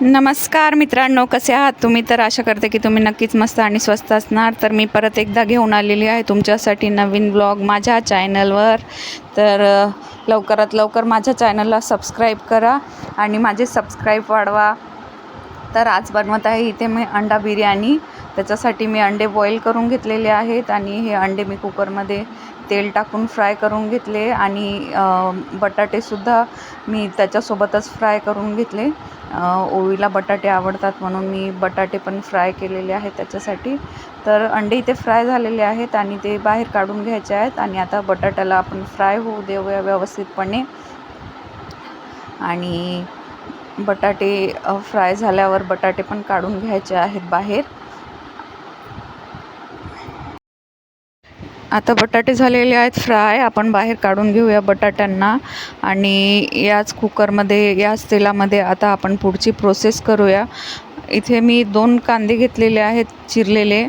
नमस्कार मित्रांनो कसे आहात तुम्ही? तर आशा करते की तुम्ही नक्कीच मस्त आणि स्वस्त असणार. तर मी परत एकदा घेऊन आलेली आहे तुमच्यासाठी नवीन ब्लॉग माझ्या चॅनलवर. तर लवकरात लवकर माझ्या चॅनलला सबस्क्राईब करा आणि माझे सबस्क्राईब वाढवा. तर आज बनवत आहे इथे मी अंडा बिर्याणी. त्याच्यासाठी मी अंडे बॉईल करून घेतलेले आहेत आणि हे अंडे मी कुकरमध्ये तेल टाकून फ्राय करून घेतले आणि बटाटेसुद्धा मी त्याच्यासोबतच फ्राय करून घेतले. ओवीला बटाटे आवडतात म्हणून मी बटाटे पण फ्राय केलेले आहेत त्याच्यासाठी. तर अंडे इथे फ्राय झालेले आहेत आणि ते बाहेर काढून घ्यायचे आहेत आणि आता बटाट्याला आपण फ्राय होऊ देऊया व्यवस्थितपणे. आणि बटाटे फ्राय झाल्यावर बटाटे पण काढून घ्यायचे आहेत बाहेर. आता बटाटे झालेले आहेत फ्राय. आपण बाहेर काढून घेऊया बटाट्यांना. आणि याच कुकरमध्ये याच तेलामध्ये आता आपण पुढची प्रोसेस करूया. इथे मी दोन कांदे घेतलेले आहेत चिरलेले.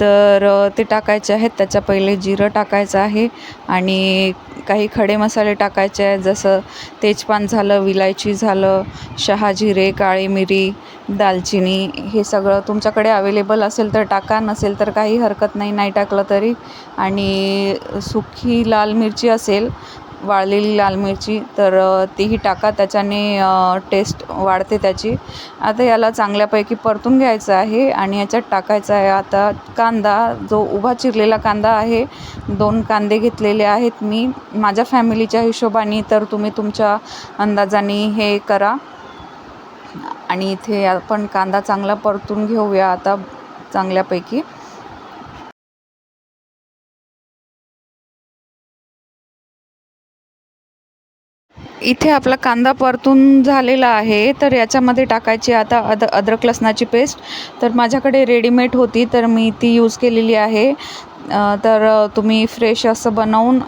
तर ते टाकायचे आहेत. त्याच्या पहिले जिरं टाकायचं आहे आणि काही खडे मसाले टाकायचे आहेत. जसं तेजपान झालं विलायची झालं शहाजिरे काळी मिरी दालचिनी हे सगळं तुमच्याकडे अवेलेबल असेल तर टाका. नसेल तर काही हरकत नाही नाही टाकलं तरी. आणि सुखी लाल मिरची असेल वाळलेली लाल मिरची तर तीही टाका. त्याच्याने टेस्ट वाढते त्याची. आता याला चांगल्यापैकी परतून घ्यायचं आहे आणि याच्यात टाकायचं आहे आता कांदा. जो उभा चिरलेला कांदा आहे दोन कांदे घेतलेले आहेत मी. माझ्या फॅमिलीच्या हिशोबाने तर तुम्ही तुमच्या अंदाजाने हे करा. आणि इथे आपण कांदा चांगला परतून घेऊया आता चांगल्यापैकी. इथे आपला कांदा परतून झालेला आहे तर याच्यामध्ये टाकायची आता अद अद्रक लसणाची पेस्ट. तर माझ्याकडे रेडीमेड होती तर मी ती यूज केलेली आहे. तर तुम्ही फ्रेश असं बनवून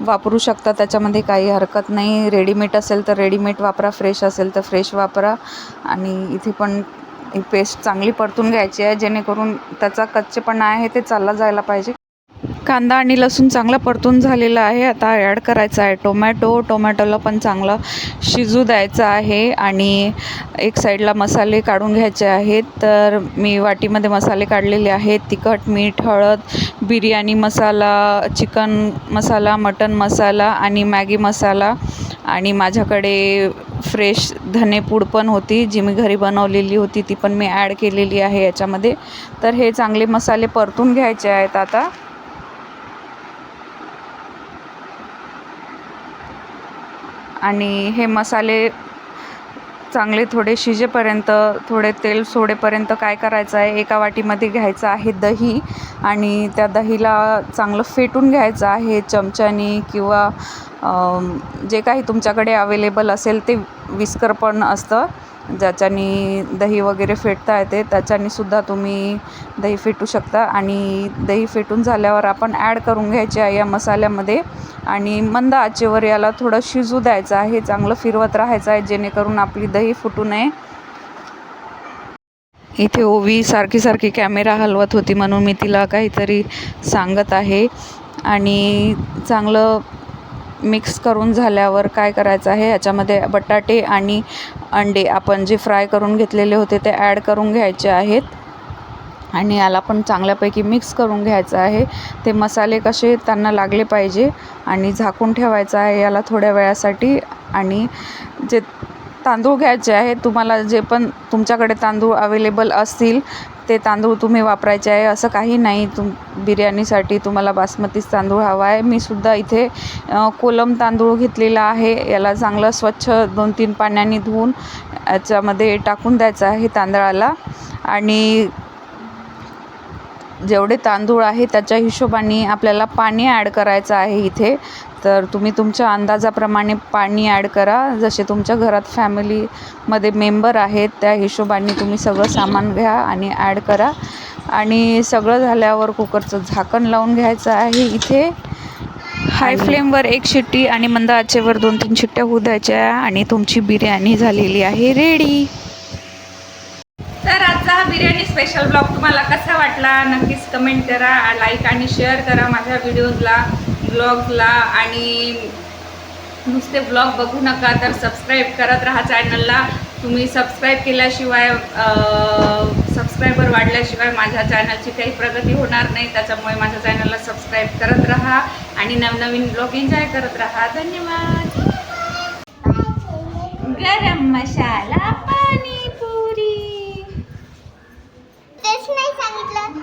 वापरू शकता. त्याच्यामध्ये काही हरकत नाही. रेडीमेड असेल तर रेडीमेड वापरा फ्रेश असेल तर फ्रेश वापरा. आणि इथे पण ही पेस्ट चांगली परतून घ्यायची आहे जेणेकरून त्याचा कच्चेपणा आहे ते चालला जायला पाहिजे. कांदा आणि लसूण चांगला परतून झालेला आहे. आता ॲड करायचा आहे टोमॅटो. टोमॅटोला पण चांगलं शिजू द्यायचं आहे आणि एक साईडला मसाले काढून घ्यायचे आहेत. तर मी वाटीमध्ये मसाले काढलेले आहेत. तिखट मीठ हळद बिर्याणी मसाला चिकन मसाला मटन मसाला आणि मॅगी मसाला. आणि माझ्याकडे फ्रेश धनेपूड पण होती जी मी घरी बनवलेली होती ती पण मी ॲड केलेली आहे याच्यामध्ये. तर हे चांगले मसाले परतून घ्यायचे आहेत आता. आणि हे मसाले चांगले थोडे शिजेपर्यंत थोडे तेल सोडेपर्यंत काय करायचं आहे? एका वाटीमध्ये घ्यायचं आहे दही आणि त्या दहीला चांगलं फेटून घ्यायचं आहे चमच्यानी किंवा जे काही तुमच्याकडे अवेलेबल असेल ते विस्कर पण असतं. ज्याच्यानी दही वगैरे फेटता येते त्याच्यानेसुद्धा तुम्ही दही फेटू शकता. आणि दही फेटून झाल्यावर आपण ॲड करून घ्यायचे आहे या मसाल्यामध्ये. आणि मंद आचेवर याला थोडं शिजू द्यायचं आहे चांगलं फिरवत राहायचं आहे जेणेकरून आपली दही फुटू नये. इथे ओवी सारखी सारखी कॅमेरा हलवत होती म्हणून मी तिला काहीतरी सांगत आहे. आणि चांगलं मिक्स करून झाल्यावर काय करायचं आहे? याच्यामध्ये बटाटे आणि अंडे आपण जे फ्राय करून घेतलेले होते ते ॲड करून घ्यायचे आहेत. आणि याला पण चांगल्यापैकी मिक्स करून घ्यायचं आहे. ते मसाले कसे त्यांना लागले पाहिजे आणि झाकून ठेवायचं आहे याला थोड्या वेळासाठी. आणि जे तांदूळ घ्यायचे आहे. तुम्हाला जे पण तुमच्याकडे तांदूळ अवेलेबल असतील ते तांदूळ तुम्ही वापरायचे आहे. असं काही नाही. तुम बिर्याणीसाठी तुम्हाला बासमतीच तांदूळ हवा आहे. मी सुद्धा इथे कोलम तांदूळ घेतलेला आहे. याला चांगलं स्वच्छ दोन तीन पाण्याने धुवून याच्यामध्ये टाकून द्यायचं आहे तांदळाला. आणि जेवढे तांदूळ आहे त्याच्या हिशोबाने आपल्याला पाणी ॲड करायचं आहे इथे. तर तुम्ही तुमच्या अंदाजाप्रमाणे पाणी ॲड करा. जसे तुमच्या घरात फॅमिलीमध्ये मेंबर आहेत त्या हिशोबाने तुम्ही सगळं सामान घ्या आणि ॲड करा. आणि सगळं झाल्यावर कुकरचं झाकण लावून घ्यायचं आहे इथे. हाय फ्लेमवर एक शिट्टी आणि मंद आचेवर दोन तीन शिट्ट्या होऊ द्यायच्या आणि तुमची बिर्याणी झालेली आहे रेडी तर आजचा हा बिर्याणी स्पेशल ब्लॉग तुम्हाला कसा वाटला? नक्कीच कमेंट करा लाईक आणि शेअर करा माझ्या व्हिडिओजला ब्लॉगला आणि नुसते ब्लॉग बघू नका तर सबस्क्राईब करत राहा चॅनलला तुम्ही सबस्क्राईब केल्याशिवाय सबस्क्रायबर वाढल्याशिवाय माझ्या चॅनलची काही प्रगती होणार नाही. त्याच्यामुळे माझ्या चॅनलला सबस्क्राईब करत राहा आणि नवनवीन ब्लॉग एन्जॉय करत राहा. धन्यवाद. गरम मसाला पाणीपुरी. तेच नाही सांगितलं.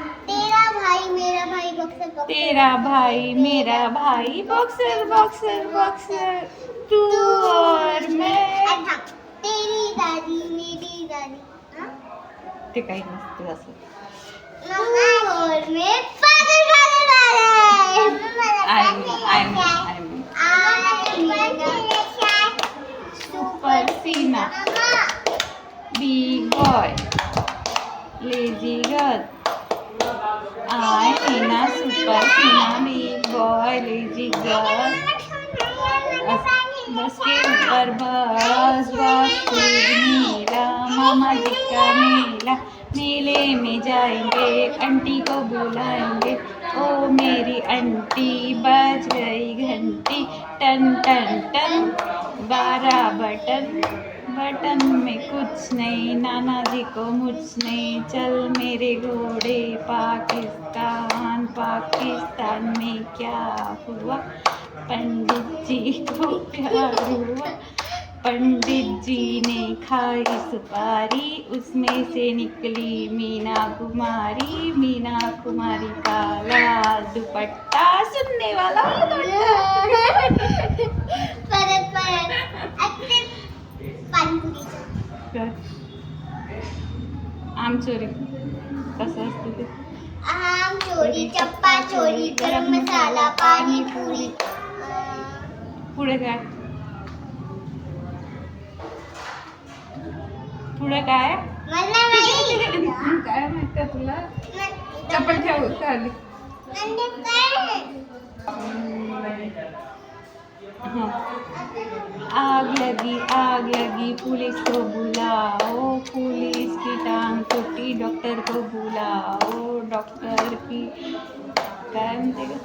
भाई मेरा भाई बॉक्सर बॉक्सर तेरा भाई मेरा भाई बॉक्सर बॉक्सर बॉक्सर तू और मैं। अच्छा तेरी दादी मेरी दादी? ते काही नसतं असं और मैं। पागल पागल पागल। I I I super Sina. Big boy lazy girl I Sina super Sina big boy lazy girl bus के ऊपर बस बस के मामा जी का मेला। मेले में जाएंगे आंटी को बुलाएंगे। ओ मेरी आंटी बज गई घंटी। टन टन टन। बारह बटन बटन में कुछ नहीं नाना जी को मुझ नहीं। चल मेरे घोड़े, पाकिस्तान पाकिस्तान में क्या हुआ? पंडित जी को क्या हुआ? पंडित जी ने खाई सुपारी उसमें से निकली मीना कुमारी। मीना कुमारी का लाल दुपट्टा, सुनने वाला परत आम चोरी. कसं असतं ते? आम चोरी चप्पा चोरी गरम मसाला पाणीपुरी पुढे काय? पुढे काय? मला माहिती काय माहिती तुला? चप्पल ठेव म्हणजे काय? हाँ। आग लगी आग लगी, पुलिस को बुलाओ, पुलिस की टांग टूटी, डॉक्टर को बुलाओ, डॉक्टर की काय म्हणते ग?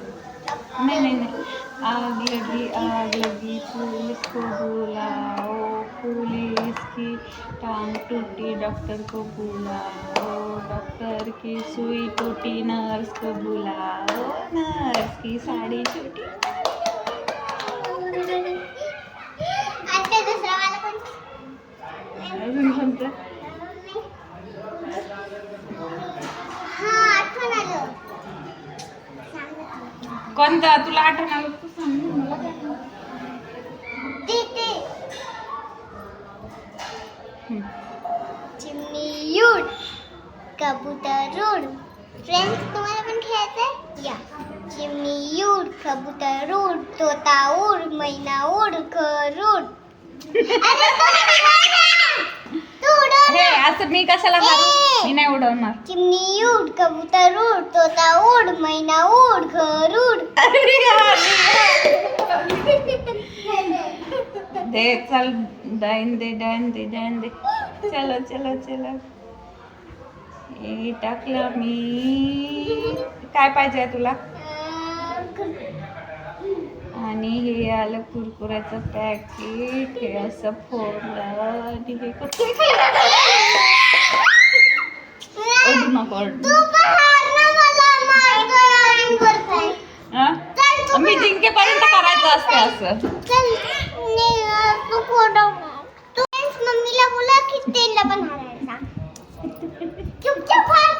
नाही नाही नाही आग लगी आग लगी, पुलिस को बुलाओ, पुलिस की टांग टूटी, डॉक्टर को बुलाओ, डॉक्टर की सुई टूटी, नर्स को बुलाओ, नर्स की साड़ी छूटी अजून कोणतं? हा. कोणता? तुला आठवण आलं तू सांग मला. चिमणी कबूतर उड फ्रेंड्स तुम्हाला पण खेळायचंय? या. चिमणी उड कबूतर उड तोता उड मैना उड घर उड अरे तू उडव हे. असं मी कशाला मारू? मी नाही उडवणार. चिमणी उड कबूतर उड तोता उड मैना उड घर उड दे चल डाइन दे डाइन दे डाइन दे. चलो चलो चलो. हे टाकलं मी. काय पाहिजे तुला? आणि हे आलं कुरकुऱ्याचं पॅकेट हे असं फोडलं आणि हे ओढू नको ओढू मी जिंकेपर्यंत करायचं असते असं चल ने तू फोटो तू फ्रेंड्स मम्मीला बोला की त्यांना पण हारायचा चुपचाप हार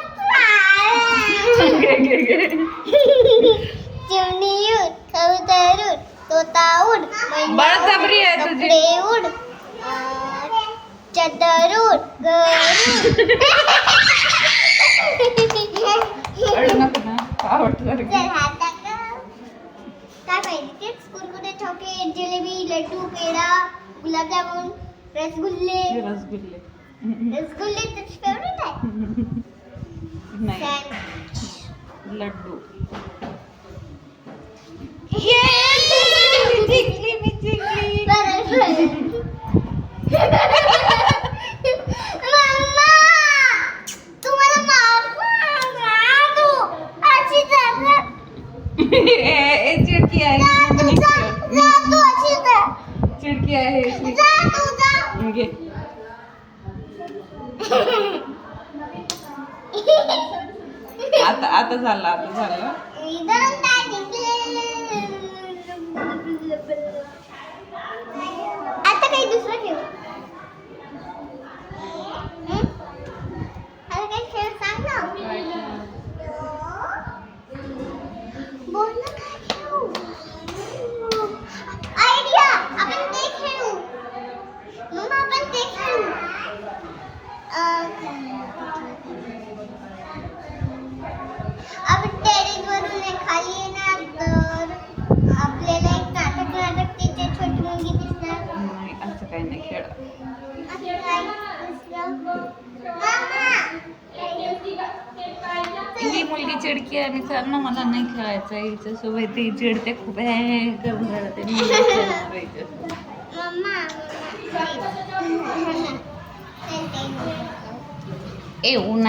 चिमणी उड कबूतर उड तोता उड मैना बळजबरी आहे तुझी. कपडे उड अं, चद्दर उड घर अडू नको ना आवडतं काय पाहिजे तेच कुरकुरे चॉकलेट जिलेबी लड्डू पेढा गुलाबजामुन रसगुल्ले. रसगुल्ले. रसगुल्ले तुझे फेवरेट आहे? नाही. लड्डू मी जिंकली बरं बरं मम्मा तू मला मार तू अशी जा ए, ए, चिडकी आहे तू जा जा तू अशी जा चिडकी आहे जा तू जा घे आता आता झालं आता झालं. आता काही दुसरं ठेव आता काही खेळ सांग ना. बोल ना. असं काही नाही खेळ असं काय दुसरं मामा ही मुलगी चिडकी आहे मी सर ना मला नाही खेळायचं हिच्यासोबत ती चिडते खूप हे करून मी हिच्यासोबत. ए ऊन